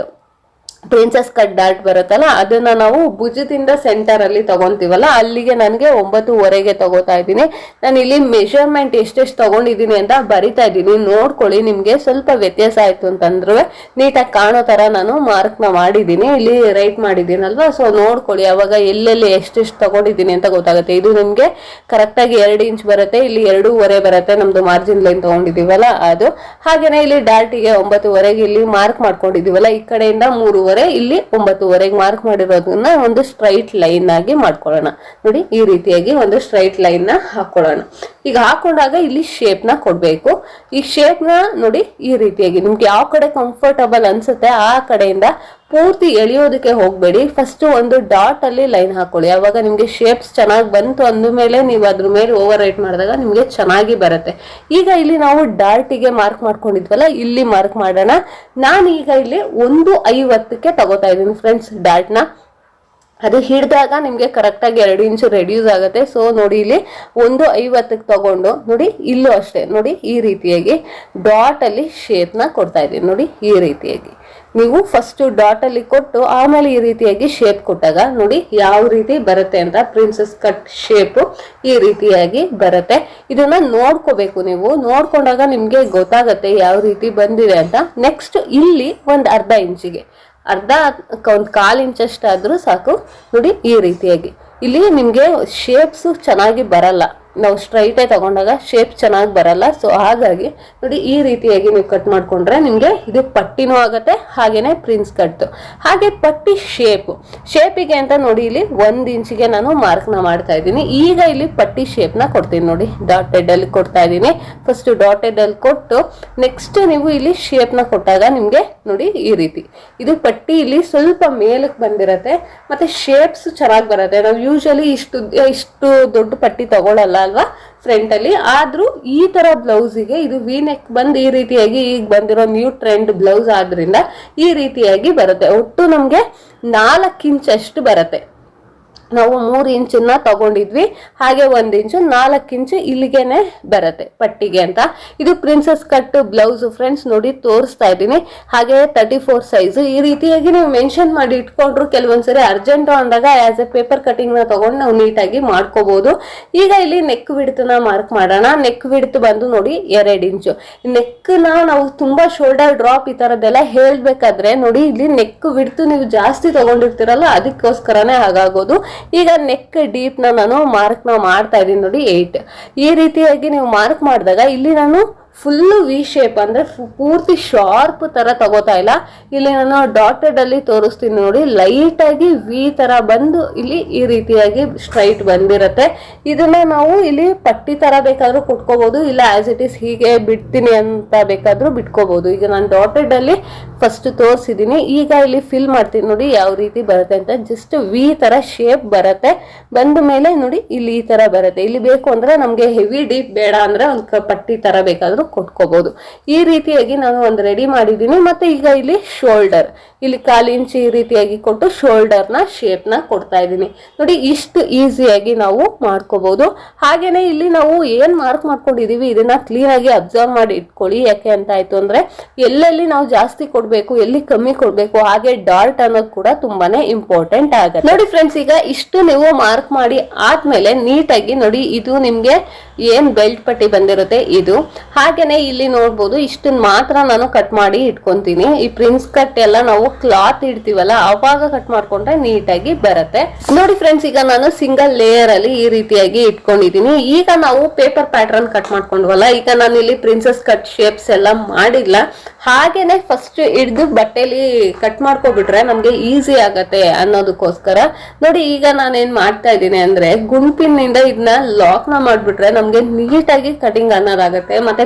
ಪ್ರಿನ್ಸಸ್ ಕಟ್ ಡಾರ್ಟ್ ಬರುತ್ತಲ್ಲ, ಅದನ್ನ ನಾವು ಭುಜದಿಂದ ಸೆಂಟರ್ ಅಲ್ಲಿ ತಗೊಂತೀವಲ್ಲ, ಅಲ್ಲಿಗೆ ನನಗೆ ಒಂಬತ್ತುವರೆಗೆ ತಗೋತಾ ಇದ್ದೀನಿ. ನಾನು ಇಲ್ಲಿ ಮೆಷರ್ಮೆಂಟ್ ಎಷ್ಟೆಷ್ಟು ತಗೊಂಡಿದ್ದೀನಿ ಅಂತ ಬರಿತಾ ಇದ್ದೀನಿ. ನೋಡ್ಕೊಳ್ಳಿ, ನಿಮ್ಗೆ ಸ್ವಲ್ಪ ವ್ಯತ್ಯಾಸ ಆಯ್ತು ಅಂತಂದ್ರೆ ನೀಟಾಗಿ ಕಾಣೋ ತರ ನಾನು ಮಾರ್ಕ್ನ ಮಾಡಿದ್ದೀನಿ. ಇಲ್ಲಿ ರೈಟ್ ಮಾಡಿದ್ದೀನಲ್ವಾ? ಸೊ ನೋಡ್ಕೊಳ್ಳಿ, ಅವಾಗ ಎಲ್ಲೆಲ್ಲಿ ಎಷ್ಟೆಷ್ಟು ತಗೊಂಡಿದ್ದೀನಿ ಅಂತ ಗೊತ್ತಾಗುತ್ತೆ. ಇದು ನಿಮ್ಗೆ ಕರೆಕ್ಟ್ ಆಗಿ ಎರಡು ಇಂಚ್ ಬರುತ್ತೆ, ಇಲ್ಲಿ ಎರಡೂವರೆ ಬರುತ್ತೆ ನಮ್ದು ಮಾರ್ಜಿನ್ ಲೈನ್ ತಗೊಂಡಿದೀವಲ್ಲ ಅದು. ಹಾಗೇನೆ ಇಲ್ಲಿ ಡಾರ್ಟಿಗೆ ಒಂಬತ್ತುವರೆಗೆ ಇಲ್ಲಿ ಮಾರ್ಕ್ ಮಾಡ್ಕೊಂಡಿದ್ದೀವಲ್ಲ, ಈ ಕಡೆಯಿಂದ ಮೂರುವರೆ ಇಲ್ಲಿ ಒಂಬತ್ತುವರೆಗೆ ಮಾರ್ಕ್ ಮಾಡಿರೋದನ್ನ ಒಂದು ಸ್ಟ್ರೈಟ್ ಲೈನ್ ಆಗಿ ಮಾಡ್ಕೊಳ್ಳೋಣ. ನೋಡಿ, ಈ ರೀತಿಯಾಗಿ ಒಂದು ಸ್ಟ್ರೈಟ್ ಲೈನ್ನ ಹಾಕೊಳ್ಳೋಣ. ಈಗ ಹಾಕೊಂಡಾಗ ಇಲ್ಲಿ ಶೇಪ್ನ ಕೊಡ್ಬೇಕು. ಈ ಶೇಪ್ನ ನೋಡಿ, ಈ ರೀತಿಯಾಗಿ ನಿಮ್ಗೆ ಯಾವ ಕಡೆ ಕಂಫರ್ಟಬಲ್ ಅನ್ಸುತ್ತೆ, ಆ ಕಡೆಯಿಂದ ಪೂರ್ತಿ ಎಳೆಯೋದಕ್ಕೆ ಹೋಗ್ಬೇಡಿ. ಫಸ್ಟ್ ಒಂದು ಡಾಟ್ ಅಲ್ಲಿ ಲೈನ್ ಹಾಕೊಳ್ಳಿ. ಅವಾಗ ನಿಮಗೆ ಶೇಪ್ಸ್ ಚೆನ್ನಾಗಿ ಬಂತು ಅಂದ ಮೇಲೆ ನೀವು ಅದ್ರ ಮೇಲೆ ಓವರ್ ರೈಟ್ ಮಾಡಿದಾಗ ನಿಮಗೆ ಚೆನ್ನಾಗಿ ಬರುತ್ತೆ. ಈಗ ಇಲ್ಲಿ ನಾವು ಡಾರ್ಟಿಗೆ ಮಾರ್ಕ್ ಮಾಡ್ಕೊಂಡಿದ್ವಲ್ಲ, ಇಲ್ಲಿ ಮಾರ್ಕ್ ಮಾಡೋಣ. ನಾನು ಈಗ ಇಲ್ಲಿ ಒಂದು ಐವತ್ತಕ್ಕೆ ತಗೋತಾ ಇದ್ದೀನಿ ಫ್ರೆಂಡ್ಸ್ ಡಾರ್ಟ್ನ ಅದು ಹಿಡಿದಾಗ ನಿಮಗೆ ಕರೆಕ್ಟಾಗಿ ಎರಡು ಇಂಚು ರೆಡ್ಯೂಸ್ ಆಗುತ್ತೆ. ಸೊ ನೋಡಿ ಇಲ್ಲಿ ಒಂದು ಐವತ್ತಕ್ಕೆ ತಗೊಂಡು, ನೋಡಿ ಇಲ್ಲೂ ಅಷ್ಟೇ, ನೋಡಿ ಈ ರೀತಿಯಾಗಿ ಡಾಟ್ ಅಲ್ಲಿ ಶೇಪ್ನ ಕೊಡ್ತಾ ಇದ್ದೀನಿ. ನೋಡಿ ಈ ರೀತಿಯಾಗಿ. ನೀವು ಫಸ್ಟ್ ಡಾಟ್ ಅಲ್ಲಿ ಕೊಟ್ಟು ಆಮೇಲೆ ಈ ರೀತಿಯಾಗಿ ಶೇಪ್ ಕೊಟ್ಟಾಗ ನೋಡಿ ಯಾವ ರೀತಿ ಬರುತ್ತೆ ಅಂತ ಪ್ರಿನ್ಸಸ್ ಕಟ್ ಶೇಪ್ ಈ ರೀತಿಯಾಗಿ ಬರುತ್ತೆ. ಇದನ್ನ ನೋಡ್ಕೋಬೇಕು ನೀವು. ನೋಡ್ಕೊಂಡಾಗ ನಿಮ್ಗೆ ಗೊತ್ತಾಗತ್ತೆ ಯಾವ ರೀತಿ ಬಂದಿದೆ ಅಂತ. ನೆಕ್ಸ್ಟ್ ಇಲ್ಲಿ ಒಂದು ಅರ್ಧ ಇಂಚಿಗೆ. ಅರ್ಧ ಒಂದು ಕಾಲು ಇಂಚಷ್ಟಾದ್ರೂ ಸಾಕು. ನೋಡಿ ಈ ರೀತಿಯಾಗಿ. ಇಲ್ಲಿ ನಿಮಗೆ ಶೇಪ್ಸು ಚೆನ್ನಾಗಿ ಬರಲ್ಲ. ನಾವು ಸ್ಟ್ರೈಟೇ ತಗೊಂಡಾಗ ಶೇಪ್ ಚೆನ್ನಾಗಿ ಬರಲ್ಲ. ಸೊ ಹಾಗಾಗಿ ನೋಡಿ ಈ ರೀತಿಯಾಗಿ ನೀವು ಕಟ್ ಮಾಡಿಕೊಂಡ್ರೆ ನಿಮಗೆ ಇದು ಪಟ್ಟಿನೂ ಆಗುತ್ತೆ ಹಾಗೆಯೇ ಪ್ರಿನ್ಸ್ ಕಟ್ ಹಾಗೆ ಪಟ್ಟಿ ಶೇಪು ಶೇಪಿಗೆ ಅಂತ ನೋಡಿ ಇಲ್ಲಿ ಒಂದು ಇಂಚಿಗೆ ನಾನು ಮಾರ್ಕ್ನ ಮಾಡ್ತಾ ಇದ್ದೀನಿ. ಈಗ ಇಲ್ಲಿ ಪಟ್ಟಿ ಶೇಪ್ನ ಕೊಡ್ತೀನಿ ನೋಡಿ. ಡಾಟೆಡ್ ಅಲ್ಲಿ ಕೊಡ್ತಾ ಇದ್ದೀನಿ. ಫಸ್ಟ್ ಡಾಟೆಡ್ ಅಲ್ಲಿ ಕೊಟ್ಟು ನೆಕ್ಸ್ಟ್ ನೀವು ಇಲ್ಲಿ ಶೇಪ್ನ ಕೊಟ್ಟಾಗ ನಿಮಗೆ ನೋಡಿ ಈ ರೀತಿ. ಇದು ಪಟ್ಟಿ ಇಲ್ಲಿ ಸ್ವಲ್ಪ ಮೇಲಕ್ಕೆ ಬಂದಿರತ್ತೆ, ಮತ್ತೆ ಶೇಪ್ಸ್ ಚೆನ್ನಾಗಿ ಬರುತ್ತೆ. ನಾವು ಯೂಶಲಿ ಇಷ್ಟು ಇಷ್ಟು ದೊಡ್ಡ ಪಟ್ಟಿ ತಗೊಳಲ್ಲ. ಅಲ್ವಾ ಫ್ರಂಟ್ ಅಲ್ಲಿ. ಆದ್ರೂ ಈ ತರ ಬ್ಲೌಸಿಗೆ ಇದು ವಿ ನೆಕ್ ಬಂದ್ ಈ ರೀತಿಯಾಗಿ ಈಗ ಬಂದಿರೋ ನ್ಯೂ ಟ್ರೆಂಡ್ ಬ್ಲೌಸ್ ಆದ್ರಿಂದ ಈ ರೀತಿಯಾಗಿ ಬರುತ್ತೆ. ಒಟ್ಟು ನಮ್ಗೆ ನಾಲ್ಕು ಅಷ್ಟು ಬರುತ್ತೆ. ನಾವು ಮೂರು ಇಂಚನ್ನ ತಗೊಂಡಿದ್ವಿ. ಹಾಗೆ ಒಂದು ಇಂಚು ನಾಲ್ಕು ಇಂಚು ಇಲ್ಲಿಗೆನೆ ಬರುತ್ತೆ ಪಟ್ಟಿಗೆ ಅಂತ. ಇದು ಪ್ರಿನ್ಸಸ್ ಕಟ್ ಬ್ಲೌಸ್ ಫ್ರೆಂಡ್ಸ್ ನೋಡಿ ತೋರಿಸ್ತಾ ಇದ್ದೀನಿ. ಹಾಗೆ ತರ್ಟಿ ಫೋರ್ ಸೈಜ್ ಈ ರೀತಿಯಾಗಿ ನೀವು ಮೆನ್ಷನ್ ಮಾಡಿ ಇಟ್ಕೊಂಡ್ರು ಕೆಲವೊಂದ್ಸರಿ ಅರ್ಜೆಂಟ್ ಅಂದಾಗ ಆಸ್ ಎ ಪೇಪರ್ ಕಟಿಂಗ್ನ ತಗೊಂಡು ನಾವು ನೀಟಾಗಿ ಮಾಡ್ಕೋಬಹುದು ಈಗ ಇಲ್ಲಿ ನೆಕ್ನ ಮಾರ್ಕ್ ಮಾಡೋಣ. ನೆಕ್ ವಿಡ್ತ್ ಬಂದು ನೋಡಿ ಎರಡು ಇಂಚು. ನೆಕ್ನ ನಾವು ತುಂಬಾ ಶೋಲ್ಡರ್ ಡ್ರಾಪ್ ಈ ತರದ್ದೆಲ್ಲ ಹೇಳ್ಬೇಕಾದ್ರೆ ನೋಡಿ ಇಲ್ಲಿ ನೆಕ್ ವಿಡ್ತ್ ನೀವು ಜಾಸ್ತಿ ತಗೊಂಡಿರ್ತೀರಲ್ಲ ಅದಕ್ಕೋಸ್ಕರನೇ ಹಾಗಾಗೋದು. ಈಗ ನೆಕ್ ಡೀಪ್ನ ನಾನು ಮಾರ್ಕ್ನ ಮಾಡ್ತಾ ಇದ್ದೀನಿ ನೋಡಿ ಏಯ್ಟ್ ಈ ರೀತಿಯಾಗಿ ನೀವು ಮಾರ್ಕ್ ಮಾಡಿದಾಗ ಇಲ್ಲಿ ನಾನು ಫುಲ್ ವಿ ಶೇಪ್ ಅಂದರೆ ಪೂರ್ತಿ ಶಾರ್ಪ್ ಥರ ತಗೋತಾ ಇಲ್ಲ. ಇಲ್ಲಿ ನಾನು ಡಾಟೆಡಲ್ಲಿ ತೋರಿಸ್ತೀನಿ ನೋಡಿ ಲೈಟಾಗಿ ವಿ ಥರ ಬಂದು ಇಲ್ಲಿ ಈ ರೀತಿಯಾಗಿ ಸ್ಟ್ರೈಟ್ ಬಂದಿರುತ್ತೆ. ಇದನ್ನು ನಾವು ಇಲ್ಲಿ ಪಟ್ಟಿ ಥರ ಬೇಕಾದರೂ ಕೊಟ್ಕೋಬೋದು, ಇಲ್ಲ ಆ್ಯಸ್ ಇಟ್ ಈಸ್ ಹೀಗೆ ಬಿಡ್ತೀನಿ ಅಂತ ಬೇಕಾದರೂ ಬಿಟ್ಕೋಬೋದು. ಈಗ ನಾನು ಡಾಟೆಡಲ್ಲಿ ಫಸ್ಟ್ ತೋರಿಸಿದ್ದೀನಿ ಈಗ ಇಲ್ಲಿ ಫಿಲ್ ಮಾಡ್ತೀನಿ ನೋಡಿ ಯಾವ ರೀತಿ ಬರುತ್ತೆ ಅಂತ. ಜಸ್ಟ್ ವಿ ಥರ ಶೇಪ್ ಬರುತ್ತೆ. ಬಂದ ಮೇಲೆ ನೋಡಿ ಇಲ್ಲಿ ಈ ಥರ ಬರುತ್ತೆ. ಇಲ್ಲಿ ಬೇಕು ಅಂದರೆ ನಮಗೆ ಹೆವಿ ಡೀಪ್ ಬೇಡ ಅಂದರೆ ಒಂದು ಪಟ್ಟಿ ಥರ ಬೇಕಾದ್ರೂ ಕೊಟ್ಕೋಬಹುದು ಈ ರೀತಿಯಾಗಿ ನಾನು ಒಂದು ರೆಡಿ ಮಾಡಿದ್ದೀನಿ. ಮತ್ತೆ ಈಗ ಇಲ್ಲಿ ಶೋಲ್ಡರ್ ಇಲ್ಲಿ ಕಾಲಿಂಚಿ ಈ ರೀತಿಯಾಗಿ ಕೊಟ್ಟು ಶೇಪ್ನ ಕೊಡ್ತಾ ಇದ್ದೀನಿ. ನೋಡಿ, ಇಷ್ಟು ಈಸಿಯಾಗಿ ನಾವು ಮಾಡ್ಕೋಬಹುದು ಹಾಗೇನೆ ಇಲ್ಲಿ ನಾವು ಏನ್ ಮಾರ್ಕ್ ಮಾಡ್ಕೊಂಡಿದೀವಿ, ಇದನ್ನ ಕ್ಲೀನ್ ಆಗಿ ಅಬ್ಸರ್ವ್ ಮಾಡಿ ಇಟ್ಕೊಳ್ಳಿ. ಯಾಕೆ ಅಂತ ಆಯ್ತು ಅಂದ್ರೆ, ಎಲ್ಲೆಲ್ಲಿ ನಾವು ಜಾಸ್ತಿ ಕೊಡ್ಬೇಕು, ಎಲ್ಲಿ ಕಮ್ಮಿ ಕೊಡ್ಬೇಕು, ಹಾಗೆ ಡಾರ್ಟ್ ಅನ್ನೋದು ಕೂಡ ತುಂಬಾನೇ ಇಂಪಾರ್ಟೆಂಟ್ ಆಗುತ್ತೆ. ನೋಡಿ ಫ್ರೆಂಡ್ಸ್ ಈಗ ಇಷ್ಟು ನೀವು ಮಾರ್ಕ್ ಮಾಡಿ ಆದ್ಮೇಲೆ ನೀಟಾಗಿ ನೋಡಿ, ಇದು ನಿಮ್ಗೆ ಏನ್ ಬೆಲ್ಟ್ ಪಟ್ಟಿ ಬಂದಿರುತ್ತೆ, ಇದು. ಹಾಗೇನೆ ಇಲ್ಲಿ ನೋಡ್ಬೋದು, ಇಷ್ಟನ್ ಮಾತ್ರ ನಾನು ಕಟ್ ಮಾಡಿ ಇಟ್ಕೊಂತೀನಿ. ಈ ಪ್ರಿನ್ಸ್ ಕಟ್ ಎಲ್ಲ ನಾವು ಕ್ಲಾತ್ ಇಡ್ತೀವಲ್ಲ, ಅವಾಗ ಕಟ್ ಮಾಡ್ಕೊಂಡ್ರೆ ನೀಟಾಗಿ ಬರುತ್ತೆ. ನೋಡಿ ಫ್ರೆಂಡ್ಸ್ ಈಗ ನಾನು ಸಿಂಗಲ್ ಲೇಯರ್ ಅಲ್ಲಿ ಈ ರೀತಿಯಾಗಿ ಇಟ್ಕೊಂಡಿದೀನಿ ಈಗ ನಾವು ಪೇಪರ್ ಪ್ಯಾಟರ್ನ್ ಕಟ್ ಮಾಡ್ಕೊಂಡ್ವಲ್ಲ, ಈಗ ನಾನು ಇಲ್ಲಿ ಪ್ರಿನ್ಸಸ್ ಕಟ್ ಶೇಪ್ಸ್ ಎಲ್ಲ ಮಾಡಿಲ್ಲ. ಹಾಗೇನೆ ಫಸ್ಟ್ ಹಿಡ್ದು ಬಟ್ಟೆಲಿ ಕಟ್ ಮಾಡ್ಕೊಬಿಟ್ರೆ ನಮ್ಗೆ ಈಸಿ ಆಗತ್ತೆ ಅನ್ನೋದಕ್ಕೋಸ್ಕರ. ನೋಡಿ, ಈಗ ನಾನೇನ್ ಮಾಡ್ತಾ ಇದ್ದೀನಿ ಅಂದ್ರೆ, ಗುಂಪಿನಿಂದ ಇದನ್ನ ಲಾಕ್ನ ಮಾಡ್ಬಿಟ್ರೆ ನಮ್ಗೆ ನೀಟಾಗಿ ಕಟಿಂಗ್ ಅನ್ನೋದಾಗತ್ತೆ. ಮತ್ತೆ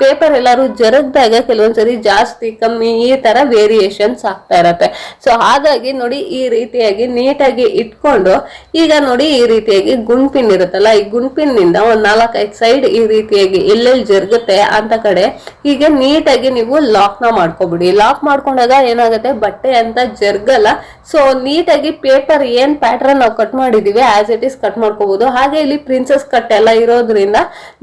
ಪೇಪರ್ ಎಲ್ಲರೂ ಜರಗ್ದಾಗ ಕೆಲವೊಂದ್ಸರಿ ಜಾಸ್ತಿ ಕಮ್ಮಿ ಈ ತರ ವೇರಿಯೇಷನ್ಸ್ ಆಗ್ತಾ ಇರತ್ತೆ. ಸೊ ಹಾಗಾಗಿ ನೋಡಿ ಈ ರೀತಿಯಾಗಿ ನೀಟಾಗಿ ಇಟ್ಕೊಂಡು ಈಗ ನೋಡಿ ಈ ರೀತಿಯಾಗಿ ಗುಂಡ್ಪಿನ್ ಇರುತ್ತಲ್ಲ, ಈ ಗುಂಡ್ಪಿನ್ನಿಂದ ಒಂದ್ ನಾಲ್ಕೈದು ಸೈಡ್ ಈ ರೀತಿಯಾಗಿ ಎಲ್ಲೆಲ್ಲಿ ಜರುಗುತ್ತೆ ಅಂತ ಕಡೆ ಹೀಗೆ ನೀಟಾಗಿ ನೀವು ಲಾಕ್ನ ಮಾಡ್ಕೊಬಿಡಿ. ಲಾಕ್ ಮಾಡ್ಕೊಂಡಾಗ ಏನಾಗುತ್ತೆ? ಬಟ್ಟೆ ಅಂತ ಜರ್ಗಲ್ಲ. ಸೊ ನೀಟಾಗಿ ಪೇಪರ್ ಏನ್ ಪ್ಯಾಟರ್ನ್ ನಾವು ಕಟ್ ಮಾಡಿದೀವಿ ಆಸ್ ಇಟ್ ಇಸ್ ಕಟ್ ಮಾಡ್ಕೋಬಹುದು ಹಾಗೆ ಇಲ್ಲಿ ಪ್ರಿನ್ಸಸ್ ಕಟ್ ಎಲ್ಲ ಇರೋದ್ರಿಂದ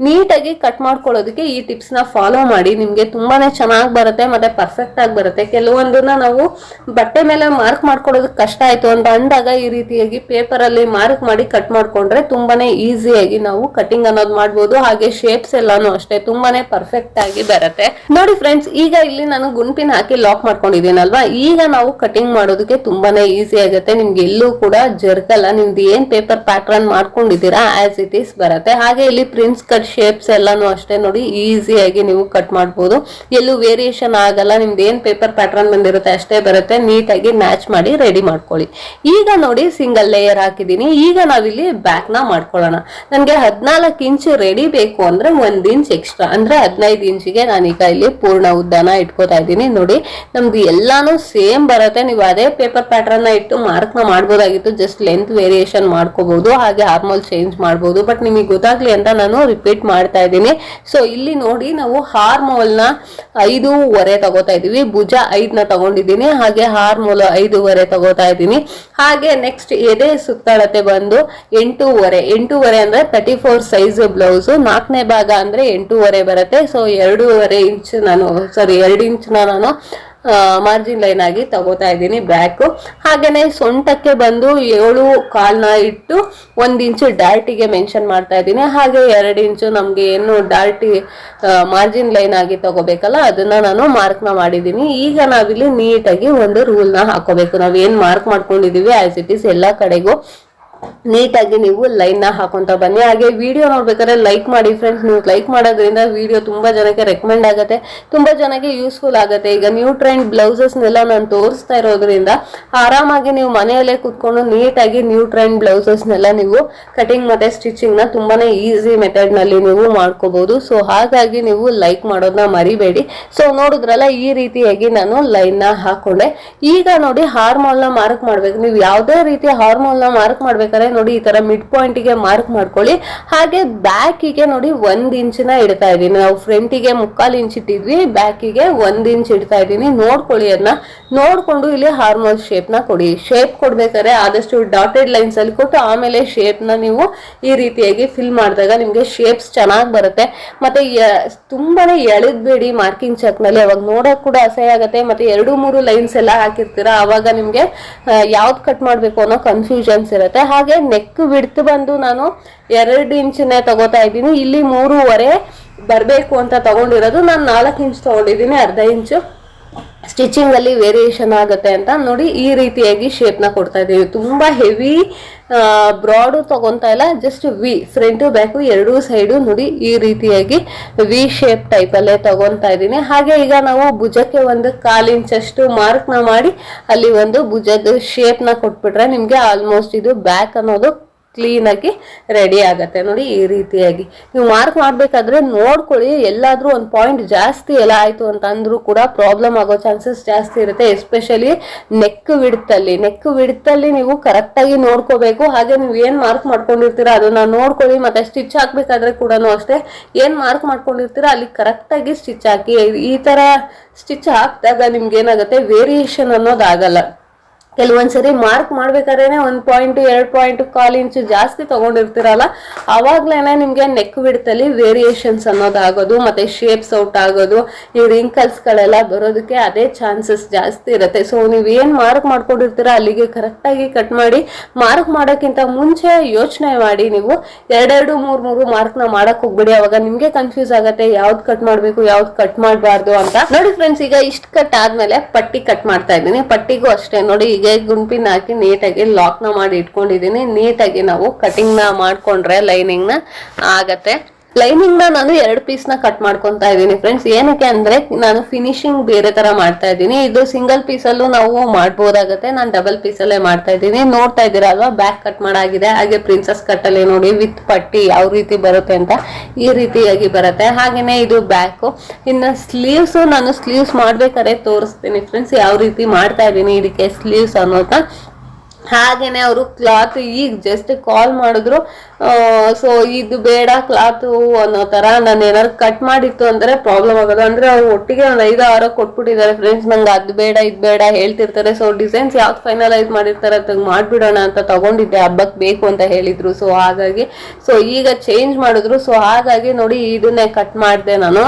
ನೀಟಾಗಿ ಕಟ್ ಮಾಡ್ಕೊಳ್ಳೋದಕ್ಕೆ ಈ ಟಿಪ್ಸ್ ಫಾಲೋ ಮಾಡಿ ನಿಮ್ಗೆ ತುಂಬಾನೇ ಚೆನ್ನಾಗಿ ಬರುತ್ತೆ, ಮತ್ತೆ ಪರ್ಫೆಕ್ಟ್ ಆಗಿ ಬರುತ್ತೆ. ಕೆಲವೊಂದನ್ನ ನಾವು ಬಟ್ಟೆ ಮೇಲೆ ಮಾರ್ಕ್ ಮಾಡ್ಕೊಳ್ಳೋದಕ್ಕೆ ಕಷ್ಟ ಆಯ್ತು ಅಂತ ಅಂದಾಗ ಈ ರೀತಿಯಾಗಿ ಪೇಪರ್ ಅಲ್ಲಿ ಮಾರ್ಕ್ ಮಾಡಿ ಕಟ್ ಮಾಡ್ಕೊಂಡ್ರೆ ತುಂಬಾನೇ ಈಸಿಯಾಗಿ ನಾವು ಕಟಿಂಗ್ ಅನ್ನೋದು ಮಾಡ್ಬೋದು. ಹಾಗೆ ಶೇಪ್ಸ್ ಎಲ್ಲಾನು ಅಷ್ಟೇ ತುಂಬಾನೇ ಪರ್ಫೆಕ್ಟ್ ಆಗಿ ಬರುತ್ತೆ. ನೋಡಿ ಫ್ರೆಂಡ್ಸ್ ಈಗ ಇಲ್ಲಿ ನಾನು ಗುಂಪಿನ ಹಾಕಿ ಲಾಕ್ ಮಾಡ್ಕೊಂಡಿದ್ದೀನಲ್ವಾ? ಈಗ ನಾವು ಕಟಿಂಗ್ ಮಾಡೋದಕ್ಕೆ ತುಂಬಾನೇ ಈಸಿ ಆಗುತ್ತೆ. ನಿಮ್ಗೆ ಎಲ್ಲೂ ಕೂಡ ಜರ್ಕಲ್ಲ ನಿಮ್ದು ಏನ್ ಪೇಪರ್ ಪ್ಯಾಟರ್ನ್ ಮಾಡ್ಕೊಂಡಿದ್ದೀರಾ ಆಸ್ ಇಟ್ ಈಸ್ ಬರುತ್ತೆ. ಹಾಗೆ ಇಲ್ಲಿ ಪ್ರಿನ್ಸ್ ಕಟ್ ಶೇಪ್ಸ್ ಎಲ್ಲಾನು ಅಷ್ಟೇ ನೋಡಿ ಈಸಿಯಾಗಿ ನೀವು ಕಟ್ ಮಾಡ್ಬೋದು. ಎಲ್ಲೂ ವೇರಿಯೇಷನ್ ಆಗಲ್ಲ, ನಿಮ್ದು ಏನ್ ಪೇಪರ್ ಪ್ಯಾಟರ್ನ್ ಬಂದಿರುತ್ತೆ ಅಷ್ಟೇ ಬರುತ್ತೆ. ನೀಟಾಗಿ ಮ್ಯಾಚ್ ಮಾಡಿ ರೆಡಿ ಮಾಡ್ಕೊಳ್ಳಿ. ಈಗ ನೋಡಿ ಸಿಂಗಲ್ ಲೇಯರ್ ಹಾಕಿದೀನಿ ಈಗ ನಾವಿಲ್ಲಿ ಬ್ಯಾಕ್ನ ಮಾಡ್ಕೊಳ್ಳೋಣ. ನನಗೆ ಹದಿನಾಲ್ಕು ಇಂಚ್ ರೆಡಿ ಬೇಕು ಅಂದ್ರೆ ಒಂದ್ ಇಂಚ್ ಎಕ್ಸ್ಟ್ರಾ ಅಂದ್ರೆ ಹದಿನೈದು ಇಂಚಿಗೆ ನಾನೀಗ ಇಲ್ಲಿ ಪೂರ್ಣ ಉದ್ದನ ಇಟ್ಕೋತಾ ಇದ್ದೀನಿ. ನೋಡಿ, ನಮ್ದು ಎಲ್ಲಾನು ಸೇಮ್ ಬರುತ್ತೆ. ನೀವು ಅದೇ ಪೇಪರ್ ಪ್ಯಾಟರ್ನ್ ಇಟ್ಟು ಮಾರ್ಕ್ನ ಮಾಡ್ಬೋದಾಗಿತ್ತು. ಜಸ್ಟ್ ಲೆಂತ್ ವೇರಿಯೇಷನ್ ಮಾಡ್ಕೋಬಹುದು ಹಾಗೆ ಹಾರ್ಮೋಲ್ ಚೇಂಜ್ ಮಾಡ್ಬೋದು. ಬಟ್ ನಿಮಗೆ ಗೊತ್ತಾಗ್ಲಿ ಅಂತ ನಾನು ರಿಪೀಟ್ ಮಾಡ್ತಾ ಇದ್ದೀನಿ. ಸೊ ಇಲ್ಲಿ ನೋಡಿ ನಾವು ಹಾರ್ಮೋಲ್ನ ಐದೂವರೆ ತಗೋತಾ ಇದೀವಿ ಭುಜ ಐದನ್ನ ತಗೊಂಡಿದ್ದೀನಿ. ಹಾಗೆ ಹಾರ್ಮೋಲ್ ಐದೂವರೆ ತಗೋತಾ ಇದ್ದೀನಿ. ಹಾಗೆ ನೆಕ್ಸ್ಟ್ ಎದೆ ಸುತ್ತಳತೆ ಬಂದು ಎಂಟೂವರೆ. ಎಂಟೂವರೆ ಅಂದ್ರೆ ತರ್ಟಿ ಫೋರ್ ಸೈಜ್ ಬ್ಲೌಸು ನಾಲ್ಕನೇ ಭಾಗ ಅಂದ್ರೆ ಎಂಟೂವರೆ ಬರುತ್ತೆ. ಸೊ ಎರಡೂವರೆ ಇಂಚ್ ನಾನು ಸಾರಿ ಎರಡು ಇಂಚ್ನ ನಾನು ಮಾರ್ಜಿನ್ ಲೈನ್ ಆಗಿ ತಗೋತಾ ಇದ್ದೀನಿ ಬ್ಯಾಕ್ ಹಾಗೇನೆ ಸೊಂಟಕ್ಕೆ ಬಂದು ಏಳು ಕಾಲ್ನ ಇಟ್ಟು ಒಂದು ಇಂಚು ಡಾರ್ಟಿಗೆ ಮೆನ್ಷನ್ ಮಾಡ್ತಾ ಇದ್ದೀನಿ. ಹಾಗೆ ಎರಡು ಇಂಚು ನಮಗೆ ಏನು ಡಾರ್ಟಿ ಮಾರ್ಜಿನ್ ಲೈನ್ ಆಗಿ ತಗೋಬೇಕಲ್ಲ, ಅದನ್ನ ನಾನು ಮಾರ್ಕ್ನ ಮಾಡಿದ್ದೀನಿ. ಈಗ ನಾವಿಲ್ಲಿ ನೀಟಾಗಿ ಒಂದು ರೂಲ್ನ ಹಾಕೋಬೇಕು. ನಾವ್ ಏನ್ ಮಾರ್ಕ್ ಮಾಡ್ಕೊಂಡಿದೀವಿ ಆಸ್ ಇಟ್ ಇಸ್ ಎಲ್ಲಾ ಕಡೆಗೂ. ನೀಟಾಗಿ ನೀವು ಲೈನ್ನ ಹಾಕೊಂತ ಬನ್ನಿ. ಹಾಗೆ ವಿಡಿಯೋ ನೋಡ್ಬೇಕಾದ್ರೆ ಲೈಕ್ ಮಾಡಿ ಫ್ರೆಂಡ್ಸ್ ನೀವು ಲೈಕ್ ಮಾಡೋದ್ರಿಂದ ವಿಡಿಯೋ ತುಂಬ ಜನಕ್ಕೆ ರೆಕಮೆಂಡ್ ಆಗುತ್ತೆ. ತುಂಬಾ ಜನಕ್ಕೆ ಯೂಸ್ಫುಲ್ ಆಗುತ್ತೆ. ಈಗ ನ್ಯೂ ಟ್ರೆಂಡ್ ಬ್ಲೌಸಸ್ನೆಲ್ಲ ನಾನು ತೋರಿಸ್ತಾ ಇರೋದ್ರಿಂದ ಆರಾಮಾಗಿ ನೀವು ಮನೆಯಲ್ಲೇ ಕುತ್ಕೊಂಡು ನೀಟಾಗಿ ನ್ಯೂ ಟ್ರೆಂಡ್ ಬ್ಲೌಸಸ್ನೆಲ್ಲ ನೀವು ಕಟಿಂಗ್ ಮತ್ತು ಸ್ಟಿಚಿಂಗ್ನ ತುಂಬಾ ಈಸಿ ಮೆಥಡ್ನಲ್ಲಿ ನೀವು ಮಾಡ್ಕೋಬಹುದು ಸೊ ಹಾಗಾಗಿ ನೀವು ಲೈಕ್ ಮಾಡೋದನ್ನ ಮರಿಬೇಡಿ. ಸೊ ನೋಡಿದ್ರಲ್ಲ ಈ ರೀತಿಯಾಗಿ ನಾನು ಲೈನ್ನ ಹಾಕೊಂಡೆ. ಈಗ ನೋಡಿ ಹಾರ್ಮೋಲ್ನ ಮಾರ್ಕ್ ಮಾಡ್ಬೇಕು. ನೀವು ಯಾವುದೇ ರೀತಿ ಹಾರ್ಮೋಲ್ ಮಾರ್ಕ್ ಮಾರ್ಕ್ ಮಾಡ್ಬೇಕಾದ್ರೆ ನೋಡಿ, ಈ ತರ ಮಿಡ್ ಪಾಯಿಂಟ್ಗೆ ಮಾರ್ಕ್ ಮಾಡ್ಕೊಳ್ಳಿ. ಹಾಗೆ ಬ್ಯಾಕಿಗೆ ನೋಡಿ ಒಂದ್ ಇಂಚಿನ ಇಡ್ತಾ ಇದೀನಿ ನಾವು ಫ್ರಂಟಿಗೆ ಮುಕ್ಕಾಲು ಇಂಚ್ ಇಟ್ಟಿದ್ವಿ ಬ್ಯಾಕಿಗೆ ಒಂದ್ ಇಂಚ್ ಇಡ್ತಾ ಇದೀನಿ ನೋಡ್ಕೊಳ್ಳಿ ಅದನ್ನ ನೋಡ್ಕೊಂಡು ಇಲ್ಲಿ ಹಾರ್ಮೋಲ್ ಶೇಪ್ನ ಕೊಡಿ. ಶೇಪ್ ಕೊಡ್ಬೇಕಾದ್ರೆ ಆದಷ್ಟು ಡಾಟೆಡ್ ಲೈನ್ಸ್ ಅಲ್ಲಿ ಕೊಟ್ಟು ಆಮೇಲೆ ಶೇಪ್ನ ನೀವು ಈ ರೀತಿಯಾಗಿ ಫಿಲ್ ಮಾಡಿದಾಗ ನಿಮ್ಗೆ ಶೇಪ್ಸ್ ಚೆನ್ನಾಗಿ ಬರುತ್ತೆ. ಮತ್ತೆ ತುಂಬಾನೇ ಎಳೆದ್ಬೇಡಿ ಮಾರ್ಕಿಂಗ್ ಚಾಕ್ನಲ್ಲಿ. ಅವಾಗ ನೋಡಕ್ ಕೂಡ ಅಸಹ್ಯ ಆಗತ್ತೆ. ಮತ್ತೆ ಎರಡು, ಮೂರು ಲೈನ್ಸ್ ಎಲ್ಲ ಹಾಕಿರ್ತೀರಾ, ಅವಾಗ ನಿಮ್ಗೆ ಯಾವ್ದ್ ಕಟ್ ಮಾಡ್ಬೇಕು ಅನ್ನೋ ಕನ್ಫ್ಯೂಷನ್ಸ್ ಇರುತ್ತೆ. ಹಾಗೆ ನೆಕ್ ಬಿಡ್ತು ಬಂದು ನಾನು ಎರಡು ಇಂಚನ್ನೇ ತಗೋತಾ ಇದ್ದೀನಿ. ಇಲ್ಲಿ ಮೂರುವರೆ ಬರಬೇಕು ಅಂತ ತಗೊಂಡಿರೋದು. ನಾನು ನಾಲ್ಕು ಇಂಚ್ ತಗೊಂಡಿದ್ದೀನಿ, ಅರ್ಧ ಇಂಚು ಸ್ಟಿಚಿಂಗ್ ಅಲ್ಲಿ ವೇರಿಯೇಷನ್ ಆಗುತ್ತೆ ಅಂತ ನೋಡಿ ಈ ರೀತಿಯಾಗಿ ಶೇಪ್ನ ಕೊಡ್ತಾ ಇದೀವಿ. ತುಂಬಾ ಹೆವಿ ಬ್ರಾಡ್ ತಗೊಂತಾ ಇಲ್ಲ ಜಸ್ಟ್ ವಿ ಫ್ರಂಟ್ ಬ್ಯಾಕು ಎರಡೂ ಸೈಡು ನೋಡಿ ಈ ರೀತಿಯಾಗಿ ವಿ ಶೇಪ್ ಟೈಪ್ ಅಲ್ಲೇ ತಗೊಂತಾ ಇದ್ದೀನಿ ಹಾಗೆ ಈಗ ನಾವು ಭುಜಕ್ಕೆ ಒಂದು ಕಾಲಿಂಚಷ್ಟು ಮಾರ್ಕ್ನ ಮಾಡಿ ಅಲ್ಲಿ ಒಂದು ಭುಜದ ಶೇಪ್ನ ಕೊಟ್ಬಿಟ್ರೆ ನಿಮ್ಗೆ ಆಲ್ಮೋಸ್ಟ್ ಇದು ಬ್ಯಾಕ್ ಅನ್ನೋದು ಕ್ಲೀನ್ ಆಗಿ ರೆಡಿ ಆಗುತ್ತೆ. ನೋಡಿ ಈ ರೀತಿಯಾಗಿ. ನೀವು ಮಾರ್ಕ್ ಮಾಡಬೇಕಾದ್ರೆ ನೋಡ್ಕೊಳ್ಳಿ, ಎಲ್ಲಾದ್ರೂ ಒಂದು ಪಾಯಿಂಟ್ ಜಾಸ್ತಿ ಎಲ್ಲ ಆಯಿತು ಅಂತ ಅಂದ್ರೂ ಕೂಡ ಪ್ರಾಬ್ಲಮ್ ಆಗೋ ಚಾನ್ಸಸ್ ಜಾಸ್ತಿ ಇರುತ್ತೆ ಎಸ್ಪೆಷಲಿ ನೆಕ್ ವಿಡ್ತಲ್ಲಿ ನೆಕ್ ವಿಡ್ತಲ್ಲಿ ನೀವು ಕರೆಕ್ಟಾಗಿ ನೋಡ್ಕೋಬೇಕು. ಹಾಗೆ ನೀವು ಏನು ಮಾರ್ಕ್ ಮಾಡ್ಕೊಂಡಿರ್ತೀರಾ ಅದನ್ನ ನೋಡ್ಕೊಳ್ಳಿ. ಮತ್ತೆ ಸ್ಟಿಚ್ ಹಾಕ್ಬೇಕಾದ್ರೆ ಕೂಡ ಅಷ್ಟೇ. ಏನು ಮಾರ್ಕ್ ಮಾಡ್ಕೊಂಡಿರ್ತೀರಾ ಅಲ್ಲಿ ಕರೆಕ್ಟಾಗಿ ಸ್ಟಿಚ್ ಹಾಕಿ. ಈ ತರ ಸ್ಟಿಚ್ ಹಾಕಿದಾಗ ನಿಮ್ಗೆ ಏನಾಗುತ್ತೆ ವೇರಿಯೇಷನ್ ಅನ್ನೋದು ಆಗಲ್ಲ ಕೆಲವೊಂದ್ಸರಿ ಮಾರ್ಕ್ ಮಾಡ್ಬೇಕಾದ್ರೆ ಒಂದ್ ಪಾಯಿಂಟ್ ಎರಡ್ ಪಾಯಿಂಟ್ ಕಾಲ್ ಇಂಚು ಜಾಸ್ತಿ ತಗೊಂಡಿರ್ತೀರಲ್ಲ, ಅವಾಗ್ಲೇನೆ ನಿಮ್ಗೆ ನೆಕ್ ಬಿಡ್ತಲ್ಲಿ ವೇರಿಯೇಷನ್ಸ್ ಅನ್ನೋದಾಗೋದು, ಮತ್ತೆ ಶೇಪ್ಸ್ ಔಟ್ ಆಗೋದು, ಈ ರಿಂಕಲ್ಸ್ ಗಳೆಲ್ಲ ಬರೋದಕ್ಕೆ ಅದೇ ಚಾನ್ಸಸ್ ಜಾಸ್ತಿ ಇರುತ್ತೆ. ಸೊ ನೀವ್ ಏನ್ ಮಾರ್ಕ್ ಮಾಡ್ಕೊಂಡಿರ್ತೀರ, ಅಲ್ಲಿಗೆ ಕರೆಕ್ಟ್ ಆಗಿ ಕಟ್ ಮಾಡಿ ಮಾರ್ಕ್ ಮಾಡೋಕ್ಕಿಂತ ಮುಂಚೆ ಯೋಚನೆ ಮಾಡಿ ನೀವು, ಎರಡೆರಡು, ಮೂರ್, ಮೂರು ಮಾರ್ಕ್ನ ಮಾಡಕ್ ಹೋಗ್ಬಿಡಿ. ಅವಾಗ ನಿಮ್ಗೆ ಕನ್ಫ್ಯೂಸ್ ಆಗತ್ತೆ, ಯಾವ್ದು ಕಟ್ ಮಾಡ್ಬೇಕು, ಯಾವ್ದು ಕಟ್ ಮಾಡಬಾರ್ದು ಅಂತ. ನೋಡಿ ಫ್ರೆಂಡ್ಸ್ ಈಗ ಇಷ್ಟ ಕಟ್ ಆದ್ಮೇಲೆ ಪಟ್ಟಿ ಕಟ್ ಮಾಡ್ತಾ ಇದ್ದೀನಿ. ಪಟ್ಟಿಗೂ ಅಷ್ಟೇ. ನೋಡಿ ಈಗ ಗುಂಪಿನ ಹಾಕಿ ನೀಟಾಗಿ ಲಾಕ್ನ ಮಾಡಿ ಇಟ್ಕೊಂಡಿದ್ದೀನಿ. ನೀಟಾಗಿ ನಾವು ಕಟಿಂಗ್ನ ಮಾಡಿಕೊಂಡ್ರೆ ಲೈನಿಂಗ್ನ ಆಗತ್ತೆ. ಲೈನಿಂಗ್ನ ನಾನು ಎರಡು ಪೀಸ್ನ ಕಟ್ ಮಾಡ್ಕೊಂತಾ ಇದ್ದೀನಿ ಫ್ರೆಂಡ್ಸ್ ಏನಕ್ಕೆ ಅಂದ್ರೆ ನಾನು ಫಿನಿಶಿಂಗ್ ಬೇರೆ ತರ ಮಾಡ್ತಾ ಇದ್ದೀನಿ. ಇದು ಸಿಂಗಲ್ ಪೀಸ್ ಅಲ್ಲೂ ನಾವು ಮಾಡ್ಬೋದಾಗತ್ತೆ. ನಾನು ಡಬಲ್ ಪೀಸ್ ಅಲ್ಲೇ ಮಾಡ್ತಾ ಇದ್ದೀನಿ. ನೋಡ್ತಾ ಇದ್ದೀರಾ ಅಲ್ವಾ? ಬ್ಯಾಕ್ ಕಟ್ ಮಾಡಾಗಿದೆ. ಹಾಗೆ ಪ್ರಿನ್ಸಸ್ ಕಟ್ ಅಲ್ಲಿ ನೋಡಿ ವಿತ್ ಪಟ್ಟಿ ಯಾವ ರೀತಿ ಬರುತ್ತೆ ಅಂತ ಈ ರೀತಿಯಾಗಿ ಬರುತ್ತೆ. ಹಾಗೇನೆ ಇದು ಬ್ಯಾಕ್ ಇನ್ನು ಸ್ಲೀವ್ಸ್ ನಾನು ಸ್ಲೀವ್ಸ್ ಮಾಡ್ಬೇಕಾದ್ರೆ ತೋರಿಸ್ತೀನಿ ಫ್ರೆಂಡ್ಸ್ ಯಾವ ರೀತಿ ಮಾಡ್ತಾ ಇದ್ದೀನಿ ಇದಕ್ಕೆ ಸ್ಲೀವ್ಸ್ ಅನ್ನೋದನ್ನ. ಹಾಗೇನೆ ಅವರು ಕ್ಲಾತ್ ಈಗ ಜಸ್ಟ್ ಕಾಲ್ ಮಾಡಿದ್ರು. ಸೊ ಇದು ಬೇಡ ಕ್ಲಾತು ಅನ್ನೋ ತರ ನಾನು ಏನಾದ್ರು ಕಟ್ ಮಾಡಿತ್ತು ಅಂದ್ರೆ ಪ್ರಾಬ್ಲಮ್ ಆಗೋದು. ಅಂದ್ರೆ ಅವ್ರು ಒಟ್ಟಿಗೆ ಒಂದು ಐದು ಆರು ಕೊಟ್ಬಿಟ್ಟಿದ್ದಾರೆ ಫ್ರೆಂಡ್ಸ್ ನಂಗೆ ಅದು ಬೇಡ, ಇದು ಬೇಡ ಹೇಳ್ತಿರ್ತಾರೆ. ಸೊ ಡಿಸೈನ್ಸ್ ಯಾವ್ದು ಫೈನಲೈಸ್ ಮಾಡಿರ್ತಾರೆ ಅದಕ್ಕೆ ಮಾಡ್ಬಿಡೋಣ ಅಂತ ತಗೊಂಡಿದ್ದೆ. ಹಬ್ಬಕ್ಕೆ ಬೇಕು ಅಂತ ಹೇಳಿದ್ರು. ಸೊ ಹಾಗಾಗಿ ಸೊ ಈಗ ಚೇಂಜ್ ಮಾಡಿದ್ರು. ಸೊ ಹಾಗಾಗಿ ನೋಡಿ ಇದನ್ನೇ ಕಟ್ ಮಾಡಿದೆ ನಾನು.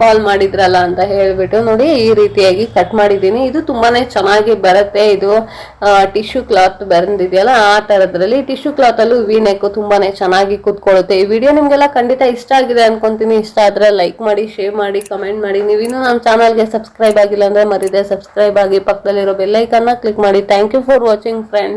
ಕಾಲ್ ಮಾಡಿದ್ರಲ್ಲ ಅಂತ ಹೇಳ್ಬಿಟ್ಟು ನೋಡಿ ಈ ರೀತಿಯಾಗಿ ಕಟ್ ಮಾಡಿದ್ದೀನಿ. ಇದು ತುಂಬಾನೇ ಚೆನ್ನಾಗಿ ಬರುತ್ತೆ. ಇದು ಟಿಶ್ಯೂ ಕ್ಲಾತ್ ಬಂದಿದೆಯಲ್ಲ, ಆ ಥರದ್ರಲ್ಲಿ ಟಿಶ್ಯೂ ಕ್ಲಾತ್ ಅಲ್ಲೂ ನೆಕ್ ತುಂಬಾನೇ ಚೆನ್ನಾಗಿ ಕೂತ್ಕೊಳ್ಳುತ್ತೆ. ಈ ವಿಡಿಯೋ ನಿಮ್ಗೆಲ್ಲ ಖಂಡಿತ ಇಷ್ಟ ಆಗಿದೆ ಅನ್ಕೊಂತೀನಿ. ಇಷ್ಟ ಆದ್ರೆ ಲೈಕ್ ಮಾಡಿ ಶೇರ್ ಮಾಡಿ ಕಮೆಂಟ್ ಮಾಡಿ. ನೀವು ಇನ್ನೂ ನಮ್ಮ ಚಾನಲ್ಗೆ ಸಬ್ಸ್ಕ್ರೈಬ್ ಆಗಿಲ್ಲ ಅಂದ್ರೆ ಮರಿದೆ. ಸಬ್ಸ್ಕ್ರೈಬ್ ಆಗಿ ಪಕ್ಕದಲ್ಲಿರೋ ಬೆಲ್ಲೈಕನ್ನ ಕ್ಲಿಕ್ ಮಾಡಿ. Thank you for watching friend